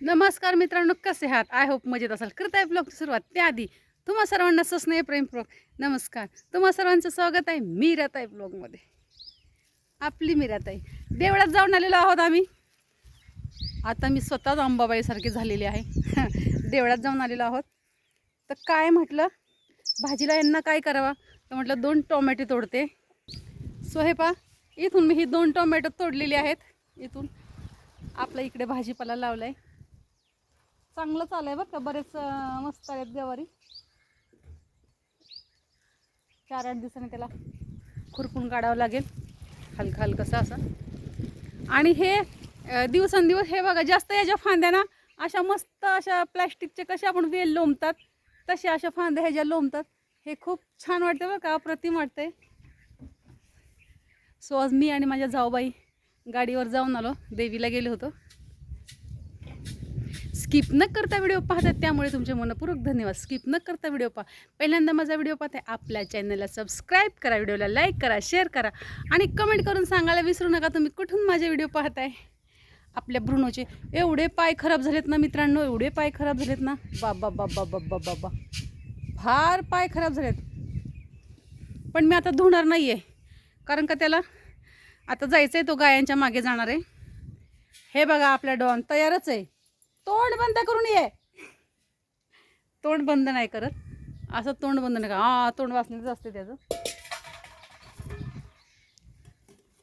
नमस्कार मित्रांनो कसे आहात? आय होप मजेत असाल. करताय ब्लॉगची सुरुवात त्याआधी तुम्हा सर्वांना सस्नेह प्रेम ब्लॉग नमस्कार. तुम्हा सर्वांचं स्वागत आहे मी रताई ब्लॉगमध्ये आपली मी रताई देवळात जाऊन आलेलो आहोत आम्ही. आता मी स्वतःच अंबाबाईसारखी झालेली आहे. देवळात जाऊन आलेलो आहोत. तर काय म्हटलं? भाजीला यांना काय करावं? तर म्हटलं दोन टोमॅटो तोडते. सो हे पा इथून मी ही दोन टोमॅटो तोडलेली आहेत. इथून आपला इकडे भाजीपाला लावला आहे चांगलं चालू आहे बरं का बरेच मस्त आहेत गवारी चार आठ दिवसांनी त्याला खुरपून काढावं लागेल. हलकं हलकंसं असं आणि हे दिवसेंदिवस हे बघा जास्त याच्या फांद्या ना अशा मस्त अशा प्लॅस्टिकचे कशा आपण वेल लोंबतात तशा अशा फांद्या ह्याच्या लोंबतात हे खूप छान वाटतं बरं का अप्रतिम वाटतंय. सो आज मी आणि माझ्या जाऊबाई गाडीवर जाऊन आलो देवीला गेलो होतो. स्किप न करता व्हिडिओ पाहतात त्यामुळे तुमचे मनपूर्वक धन्यवाद. स्किप न करता व्हिडिओ पहा. पहिल्यांदा माझा व्हिडिओ पाहताय आपल्या चॅनलला सबस्क्राईब करा व्हिडिओला लाईक करा शेअर करा आणि कमेंट करून सांगायला विसरू नका तुम्ही कुठून माझे व्हिडिओ पाहताय आपल्या ब्रुनोचे एवढे पाय खराब झालेत ना मित्रांनो एवढे पाय खराब झालेत ना? बाबा बाबा बाबा बाबा फार पाय खराब झालेत. पण मी आता धुणार नाही आहे कारण का त्याला? आता जायचं आहे तो गायांच्या मागे जाणार आहे. हे बघा आपला डॉन तयारच आहे. तोंड बंद करून ये. तोंड बंद नाही करत. असं तोंड बंद नाही का हा तोंड वाचण्याचं असते त्याचं.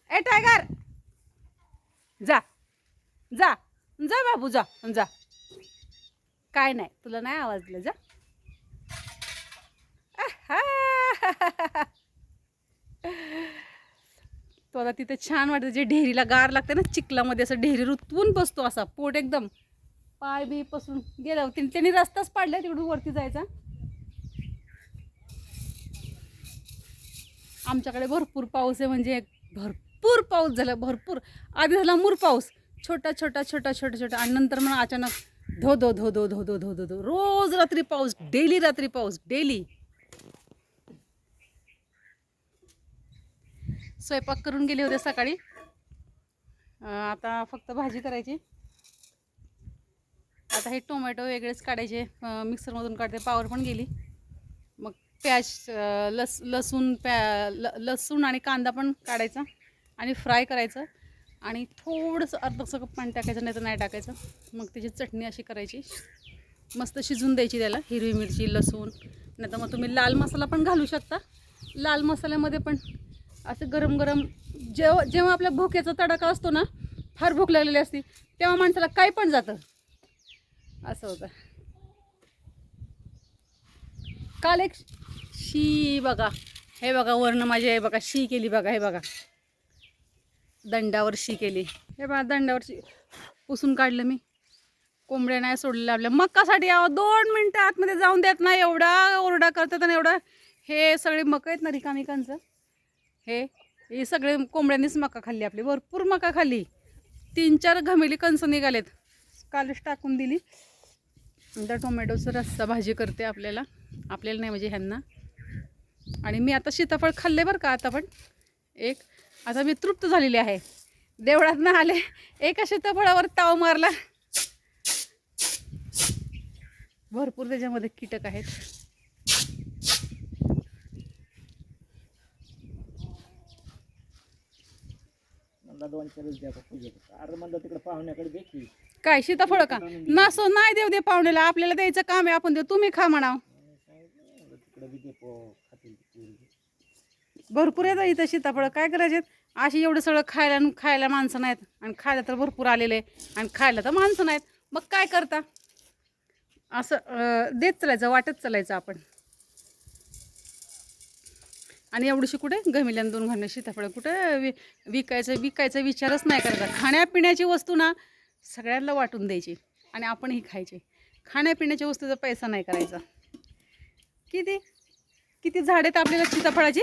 ए टायगर! जा. जा. जा बाबू जा. जा. काय नाही तुला नाही आवाज दिला जा तो आता तिथे छान वाटतं जे ढेरीला गार लागते ना चिखलामध्ये असं ढेरी रुतवून बसतो असा पोट एकदम. पाय बी पसरून गेला त्याने त्यांनी रस्ताच पाडला तिकडून वरती जायचा. आमच्याकडे भरपूर पाऊस आहे म्हणजे भरपूर पाऊस झाला भरपूर. आधी झाला मूर पाऊस. छोटा छोटा छोटा छोटा छोटा. आणि नंतर मग अचानक धो धो धो धो धो धो धो धो धो. रोज रात्री पाऊस डेली रात्री पाऊस डेली. स्वयंपाक करून गेले होते सकाळी. आता फक्त भाजी करायची. आता हे टोमॅटो वेगळेच काढायचे मिक्सरमधून काढते पावर पण गेली. मग प्याज लस लसूण प्या ल लसूण आणि कांदा पण काढायचा आणि फ्राय करायचं. आणि थोडंसं अर्धसं कप पाणी टाकायचं नाही तर नाही टाकायचं. मग त्याची चटणी अशी करायची. मस्त शिजून द्यायची त्याला हिरवी मिरची लसूण. नाही तर मग तुम्ही लाल मसाला पण घालू शकता. लाल मसाल्यामध्ये पण असं गरम गरम जेव्हा जेव्हा आपल्या भोक्याचा तडाखा असतो ना फार भूक लागलेली असते तेव्हा माणसाला काय पण जातं. असं होतं. काल एक शी बघा. हे बघा वर्ण माझी आहे बघा शी केली बघा हे बघा. दंडावर शी केली. हे बघा दंडावर शी. पुसून काढलं मी. कोंबड्या नाही सोडलेल्या आपल्या मक्कासाठी यावं दोन मिनटं आतमध्ये जाऊन देत नाही. एवढा ओरडा करतात आणि एवढा हे सगळे मका आहेत ना रिकामिकांचं. हे हे सगळे कोंबड्यांनीच मका खाल्ली आपली. भरपूर मका खाल्ली. तीन चार घमेली कंस निघालेत. कालच टाकून दिली. आता टोमॅटोचं रस्सा भाजी करते आपल्याला. आपल्याला नाही म्हणजे ह्यांना. आणि मी आता सीताफळ खाल्ले बरं का आता पण. एक आता मी तृप्त झालेली आहे. देवळात ना आले एका सीताफळावर ताव मारला. भरपूर त्याच्यामध्ये कीटक आहेत. म्हणला दोन चार द्या पूजेत अरे म्हणलं तिकडे पाहुण्याकडे दे की. काय सीताफळ का? नसो नाही देऊ दे पाहुण्याला. आपल्याला द्यायचं काम आहे आपण देऊ. तुम्ही खा म्हणाव. तिकडे बी दे पो खातील ती पोरगी. भरपूर येतं इथं सीताफळ. काय करायचे अशी एवढं सगळं खायला आणि खायला माणसं नाहीत. आणि खायला तर भरपूर आलेले आहे आणि खायला तर माणसं नाहीत. मग काय करता? असं अं, देत चालायचं वाटत चालायचं आपण. आणि एवढीशी कुठे? गमिल्यान दोन घालणं सीताफळ कुठं वि विकायचं विकायचा विचारच नाही करायचा. खाण्यापिण्याची वस्तू ना सगळ्यांना वाटून द्यायची आणि आपणही खायची. खाण्यापिण्याच्या वस्तूचा पैसा नाही करायचा. किती? किती झाड आहेत आपल्याला सीताफळाची?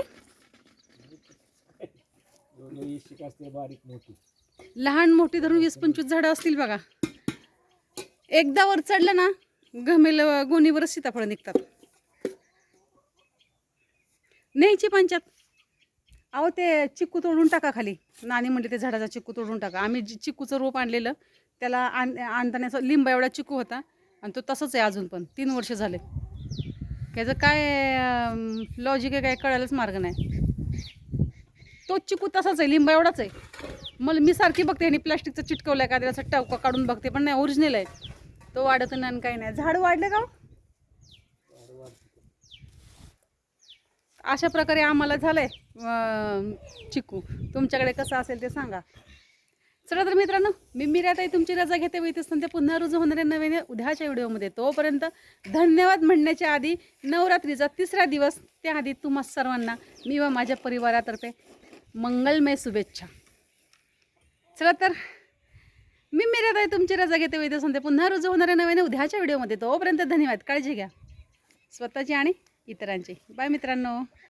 लहान मोठी धरून वीस पंचवीस झाडं असतील बघा. एकदा वर चढलं ना गमेल गोणीवरच सीताफळं निघतात. न्यायची पंचायत. अहो ते चिक्कू तोडून टाका खाली. नाणी म्हणले ते झाडाचा चिक्कू तोडून टाका. आम्ही चिक्कूचं रोप आणलेलं त्याला आण आणताना लिंबा एवढा चिकू होता आणि तो तसंच आहे अजून पण. तीन वर्ष झाले. त्याचं काय लॉजिक आहे काय कळायलाच मार्ग नाही. तो चिकू तसाच आहे लिंबा एवढाच आहे. मला मी सारखी बघते आणि प्लास्टिकचं चिटकवलं आहे का त्याचा टवका काढून बघते पण नाही ओरिजिनल आहे. तो वाढत नाही आणि काही नाही. झाड वाढलं का हो? अशा प्रकारे आम्हाला झालंय आहे चिकू. तुमच्याकडे कसं असेल ते सांगा. चला तर मित्रांनो मी मिराताई तुमची रजा घेते व इथेच ते पुन्हा रुजू होणारे नवीन उद्याच्या व्हिडिओमध्ये. तोपर्यंत धन्यवाद म्हणण्याच्या आधी नवरात्रीचा तिसरा दिवस त्याआधी तुम्हा सर्वांना मी व माझ्या परिवारातर्फे मंगलमय शुभेच्छा. चला तर मी मिराताई तुमची रजा घेते व इथेच ते पुन्हा रुजू होणारे नवीन उद्याच्या व्हिडिओमध्ये. तोपर्यंत धन्यवाद. काळजी घ्या. स्वतःची आणि इतरांची. बाय मित्रांनो.